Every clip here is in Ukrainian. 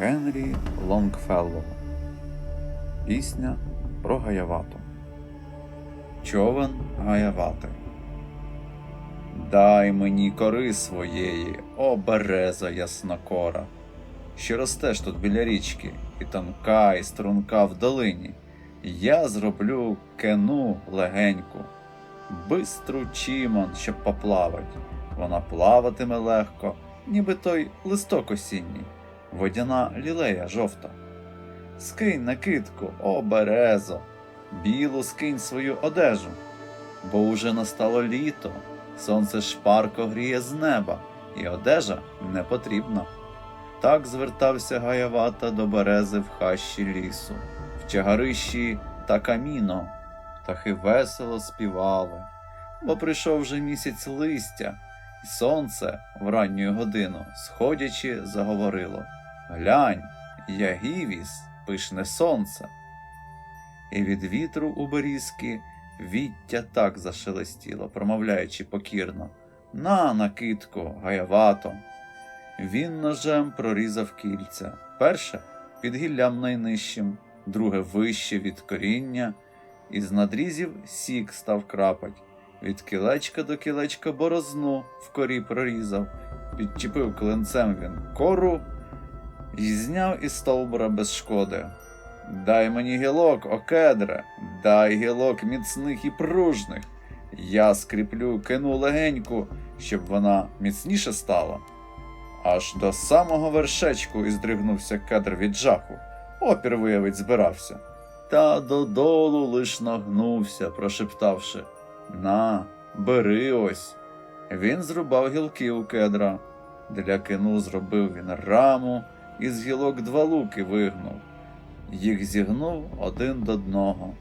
Генрі Лонгфеллоу Пісня про Гаявату. Човен Гаявати. Дай мені кори своєї, о береза яснокора, що ростеш тут біля річки, і тонка, і струнка в долині. Я зроблю кену легеньку, бистру чімон, щоб поплавать. Вона плаватиме легко, ніби той листок осінній, водяна лілея жовта. Скинь накидку, о березо, білу скинь свою одежу, бо уже настало літо, сонце шпарко гріє з неба, і одежа не потрібна. Так звертався Гаявата до берези в хащі лісу, в чагарищі та каміно, птахи весело співали, бо прийшов вже місяць листя, і сонце в ранню годину, сходячи, заговорило Глянь, Ягівіс, пишне сонце. І від вітру у берізки віття так зашелестіло, промовляючи покірно На, накидку, гаявато. Він ножем прорізав кільця. Перше під гіллям найнижчим, друге вище від коріння, і з надрізів сік став крапать. Від кілечка до кілечка борозну в корі прорізав, підчепив клинцем він кору і зняв із стовбура без шкоди. Дай мені гілок, о кедре, дай гілок міцних і пружних. Я скріплю кину легеньку, щоб вона міцніше стала. Аж до самого вершечку іздригнувся кедр від жаху. Опір виявить збирався. Та додолу лиш нагнувся, прошептавши На, бери ось. Він зрубав гілки у кедра. Для кину зробив він раму, і з гілок два луки вигнув. Їх зігнув один до одного.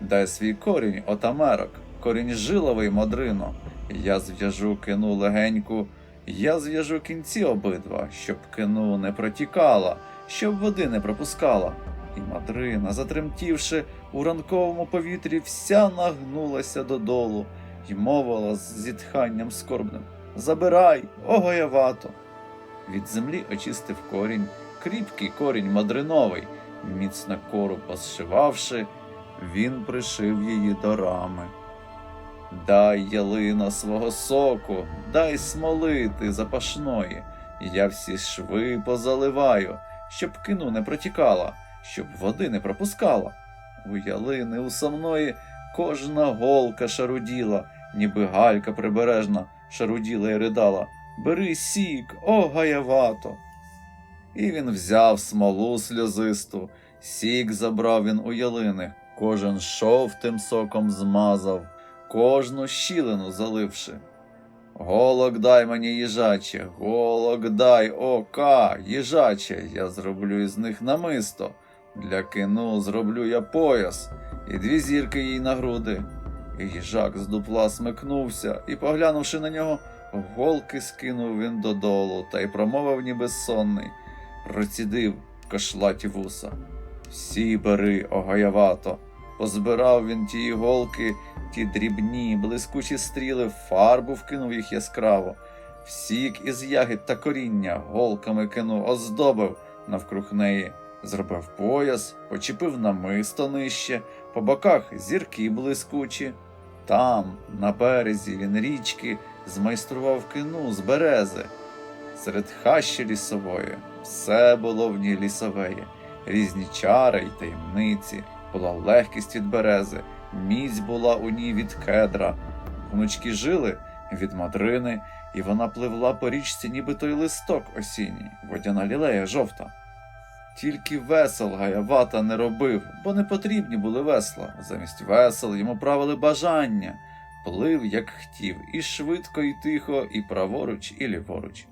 Дай свій корінь, отамерок, корінь жиловий модрино. Я зв'яжу кину легеньку, я зв'яжу кінці обидва, щоб кину не протікала, щоб води не пропускала. І мадрина, затремтівши у ранковому повітрі, вся нагнулася додолу й мовила з зітханням скорбним Забирай, о гаявато. Від землі очистив корінь, кріпкий корінь мадриновий, міцно кору посшивавши, він пришив її до рами. Дай ялина свого соку, дай смолити запашної, я всі шви позаливаю, щоб кину не протікала, щоб води не пропускала. У ялини у самної кожна голка шаруділа, ніби галька прибережна шаруділа і ридала. Бери сік, о гаявато. І він взяв смолу сльозисту, сік забрав він у ялини, кожен шов тим соком змазав, кожну щілину заливши. Голок дай мені їжаче, голок дай ока, їжаче, я зроблю із них намисто. Для кину зроблю я пояс, і дві зірки їй на груди. І їжак з дупла смикнувся, і, поглянувши на нього, голки скинув він додолу та й промовив ніби сонний, процідив кошлаті вуса. Всі бери, огаявато. Позбирав він ті іголки, ті дрібні, блискучі стріли, фарбу вкинув їх яскраво. Всік із ягід та коріння голками кинув, оздобив навкруг неї, зробив пояс, почепив намисто нижче, по боках зірки блискучі. Там, на березі він річки, змайстрував кину з берези. Серед хащі лісової все було в ній лісовеє, різні чари й таємниці, була легкість від берези, міць була у ній від кедра, гнучки жили від мадрини, і вона пливла по річці, ніби той листок осінній, водяна лілея жовта. Тільки весел Гаявата не робив, бо не потрібні були весла. Замість весел йому правили бажання, плив, як хотів, і швидко, і тихо, і праворуч, і ліворуч.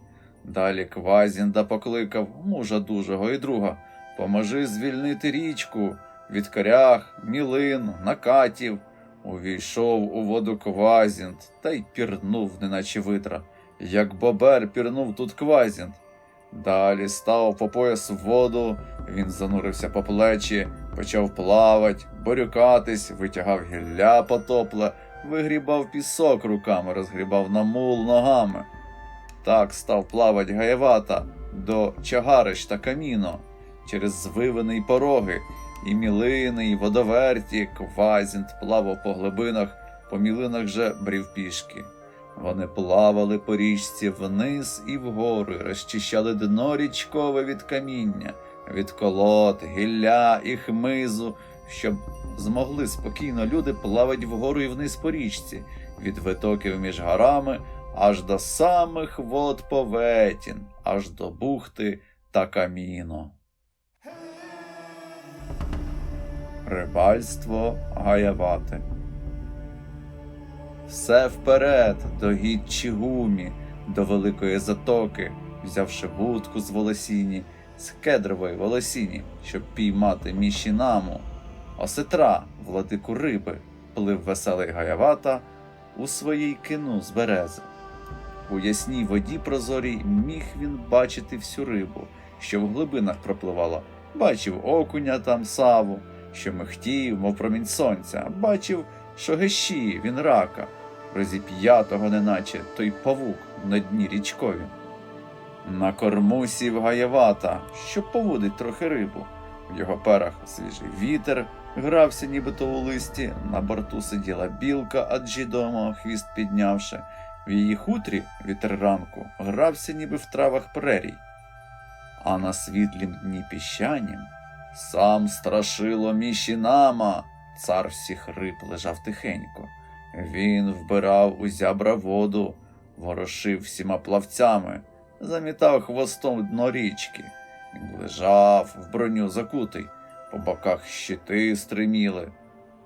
Далі Квазінда покликав мужа дужого і друга Поможи звільнити річку від корях, мілин, накатів. Увійшов у воду Квазінд та й пірнув, неначе витра. Як бобер пірнув тут Квазінд. Далі став по пояс в воду, він занурився по плечі, почав плавать, борюкатись, витягав гілля потопле, вигрібав пісок руками, розгрібав на мул ногами. Так став плавать гаєвата, до чагарищ та каміно, через звивини й пороги, і мілини, і водоверті, квазінт плавав по глибинах, по мілинах же брів пішки. Вони плавали по річці вниз і вгору, розчищали дно річкове від каміння, від колод, гілля і хмизу, щоб змогли спокійно люди плавати вгору і вниз по річці, від витоків між горами аж до самих вод Поветін, аж до бухти та каміно. Рибальство гаявати. Все вперед до гід Чигумі, до великої затоки, взявши вудку з волосіні, з кедрової волосіні, щоб піймати мішінаму. Осетра, владику риби, плив веселий гаявата у своїй кину з берези. У ясній воді прозорій міг він бачити всю рибу, що в глибинах пропливала. Бачив окуня там саву, що михтів, мов промінь сонця, бачив, що гещі він рака, розіп'ятого, неначе той павук на дні річкові. На корму сів гаєвата, щоб поводить трохи рибу. В його перах свіжий вітер грався нібито у листі, на борту сиділа білка аджідомо, хвіст піднявши. В її хутрі вітер ранку грався ніби в травах прерій. А на світлім дні піщанім сам страшило мішінама, цар всіх риб лежав тихенько. Він вбирав у зябра воду, ворошив всіма плавцями, замітав хвостом дно річки. Лежав в броню закутий, по боках щити стриміли,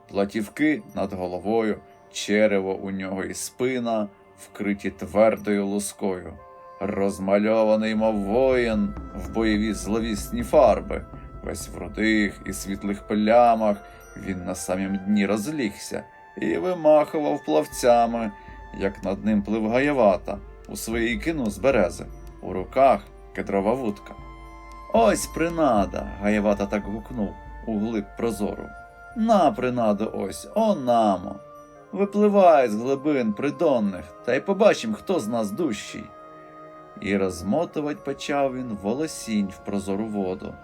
платівки над головою, черево у нього і спина, вкриті твердою лускою, розмальований, мов воїн, в бойові зловісні фарби, весь в рудих і світлих плямах, він на самім дні розлігся і вимахував плавцями, як над ним плив гаєвата, у своїй кину з берези, у руках кедрова вудка. Ось принада, гаєвата так гукнув у глиб прозору. На принаду ось, онамо. Випливай з глибин придонних, та й побачим, хто з нас дужчий. І розмотувать почав він волосінь в прозору воду.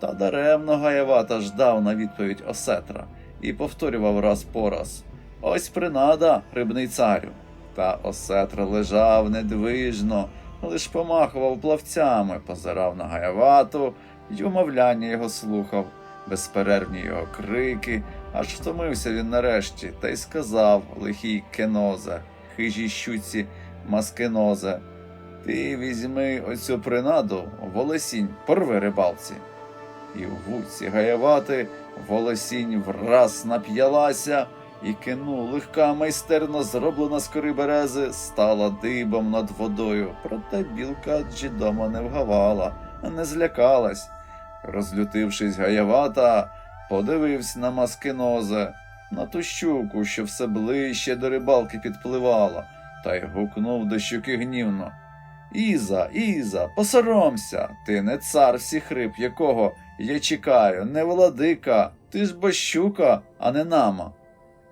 Та даремно гаєвата ждав на відповідь осетра і повторював раз по раз. Ось принада, рибний царю. Та осетр лежав недвижно, лиш помахував плавцями, позирав на гаявату й умовляння його слухав, безперервні його крики, аж втомився він нарешті, та й сказав лихій кенозе, хижій щуці маскенозе. Ти візьми оцю принаду, волосінь, порви рибалці. І в вуці гаявати волосінь враз нап'ялася, і кину легка майстерно зроблена з кори берези стала дибом над водою, проте білка джідома не вгавала, не злякалась. Розлютившись гаявата, подивився на маскинозе, на ту щуку, що все ближче до рибалки підпливала, та й гукнув до щуки гнівно. Іза, Іза, посоромся, ти не цар всіх риб, якого я чекаю, не владика, ти ж бо щука, а не нама.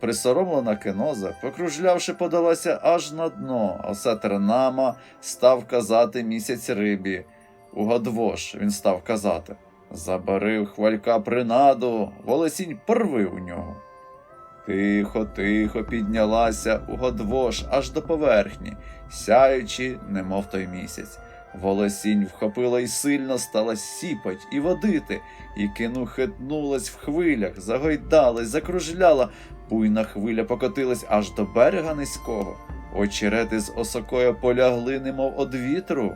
Присоромлена кеноза, покружлявши, подалася аж на дно, а осетр нама став казати місяць рибі. Угодвош він став казати. Забарив хвалька принаду, волосінь порви у нього. Тихо, тихо піднялася угодвош аж до поверхні, сяючи, немов той місяць. Волосінь вхопила й сильно стала сіпать і водити, і кину хитнулась в хвилях, загойдалась, закружляла, буйна хвиля покотилась аж до берега низького. Очерети з осокою полягли, немов од вітру.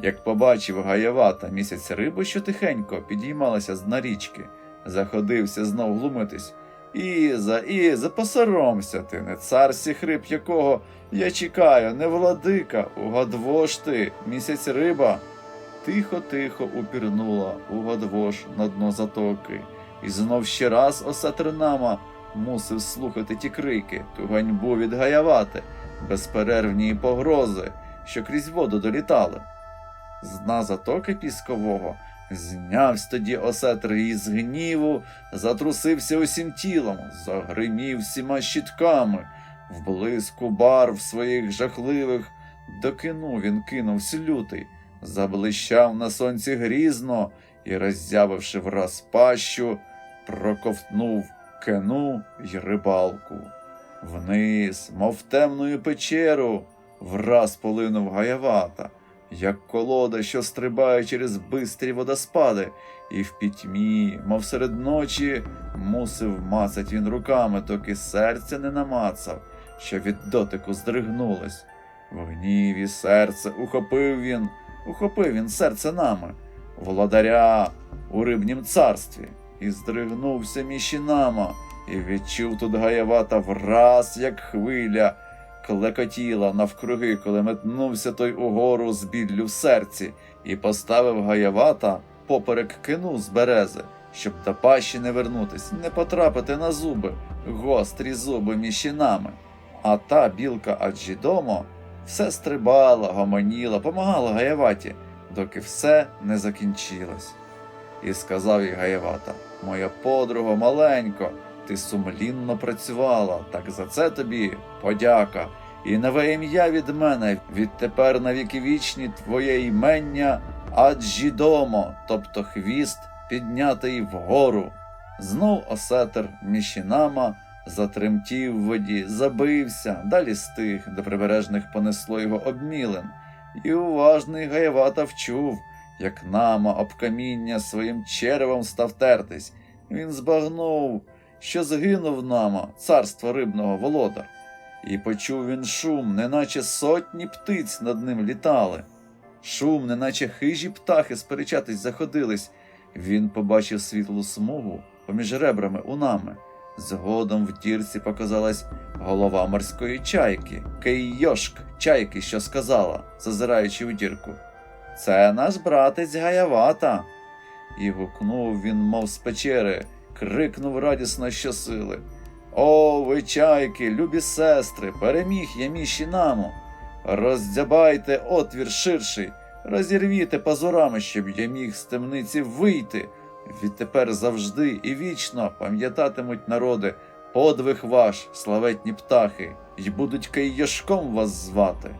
Як побачив гаявата місяць рибу, що тихенько підіймалася з дна річки, заходився знов глумитись. Іза, Іза, посоромся ти, не цар риб, якого я чекаю, не владика, угадвош ти, місяць риба. Тихо-тихо упірнула угадвош на дно затоки, і знов ще раз осатринама мусив слухати ті крики, ту ганьбу від гаявати, безперервні погрози, що крізь воду долітали. З дна затоки піскового знявсь тоді осетр із гніву, затрусився усім тілом, загримів всіма щитками, в блиску барв своїх жахливих, до кину він кинувся лютий, заблищав на сонці грізно і, роззявивши враз пащу, проковтнув кену й рибалку. Вниз, мов темною печеру, враз полинув гаявата, як колода, що стрибає через бистрі водоспади, і в пітьмі, мов серед ночі, мусив мацать він руками, доки серця не намацав, що від дотику здригнулось. В гніві серце ухопив він, ухопив він серце нами, володаря у рибнім царстві, і здригнувся міщинама, і відчув тут гаявата враз, як хвиля, клекотіла навкруги, коли метнувся той угору з біллю в серці, і поставив гаявата поперек кину з берези, щоб до пащі не вернутись, не потрапити на зуби, гострі зуби міщинами. А та білка Аджідомо все стрибала, гомоніла, помагала Гаяваті, доки все не закінчилось. І сказав їй Гаявата: Моя подруга маленько, ти сумлінно працювала, так за це тобі подяка. І нове ім'я від мене відтепер на віки вічні твоє імення Аджідомо, тобто хвіст піднятий вгору. Знов осетер Мішінама затремтів в воді, забився, далі стих, до прибережних понесло його обмілен, і уважний Гаєвата вчув, як нама об каміння своїм черевом став тертись. Він збагнув, що згинув нама, царство рибного володар. І почув він шум, неначе сотні птиць над ним літали. Шум, неначе хижі птахи сперечатись заходились. Він побачив світлу смугу поміж ребрами у нами. Згодом в дірці показалась голова морської чайки, Кеййошк, чайки, що сказала, зазираючи у дірку. Це наш братець Гаявата. І гукнув він, мов з печери, крикнув радісно щосили. О, ви чайки, любі сестри, переміг я міщинаму. Роздзябайте отвір ширший, розірвіте пазурами, щоб я міг з темниці вийти. Відтепер завжди і вічно пам'ятатимуть народи подвиг ваш, славетні птахи, й будуть кайяшком вас звати.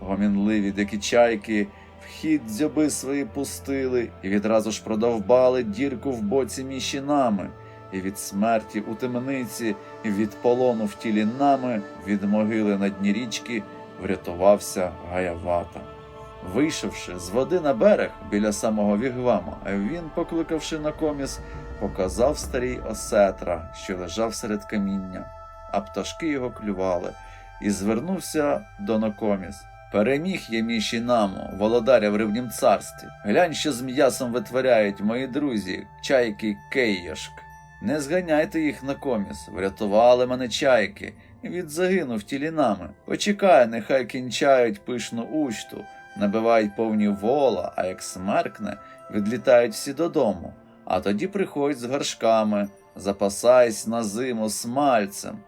Гомінливі дикі чайки вхід дзьоби свої пустили, і відразу ж продовбали дірку в боці міщинами, і від смерті у темниці, і від полону в тілі нами, від могили на дні річки врятувався Гаявата. Вийшовши з води на берег біля самого вігвама, він, покликавши на коміс, показав старій осетра, що лежав серед каміння, а пташки його клювали, і звернувся до Нокоміс. Переміг я мішінаму, володаря в рибнім царстві. Глянь, що з м'ясом витворяють мої друзі, чайки Кейяшк. Не зганяйте їх на коміс, врятували мене чайки, від загину в. Почекай, нехай кінчають пишну учту, набивають повні вола, а як смеркне, відлітають всі додому. А тоді приходь з горшками, запасайся на зиму смальцем.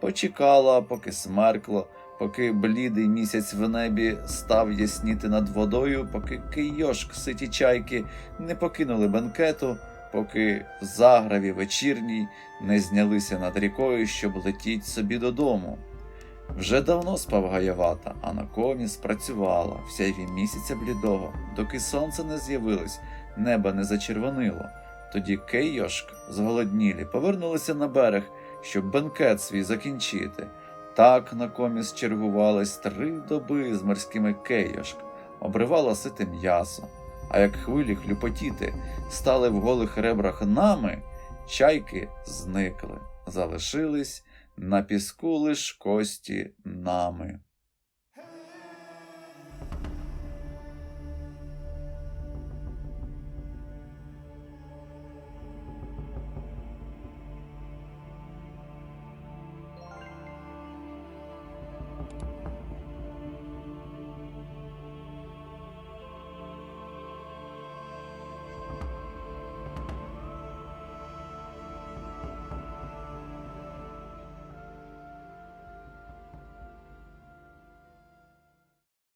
Почекала, поки смеркло, поки блідий місяць в небі став ясніти над водою, поки кийошк ситі чайки не покинули бенкету, поки в заграві вечірній не знялися над рікою, щоб летіть собі додому. Вже давно спав Гаявата, а на коміс працювала в сяйві місяця блідого, доки сонце не з'явилось, небо не зачервонило. Тоді Кеййошк, зголоднілі, повернулися на берег, щоб бенкет свій закінчити. Так на коміс чергувались три доби з морськими Кеййошк, обривала сите м'ясо. А як хвилі хлюпотіти стали в голих ребрах нами, чайки зникли, залишились на піску лиш кості нами.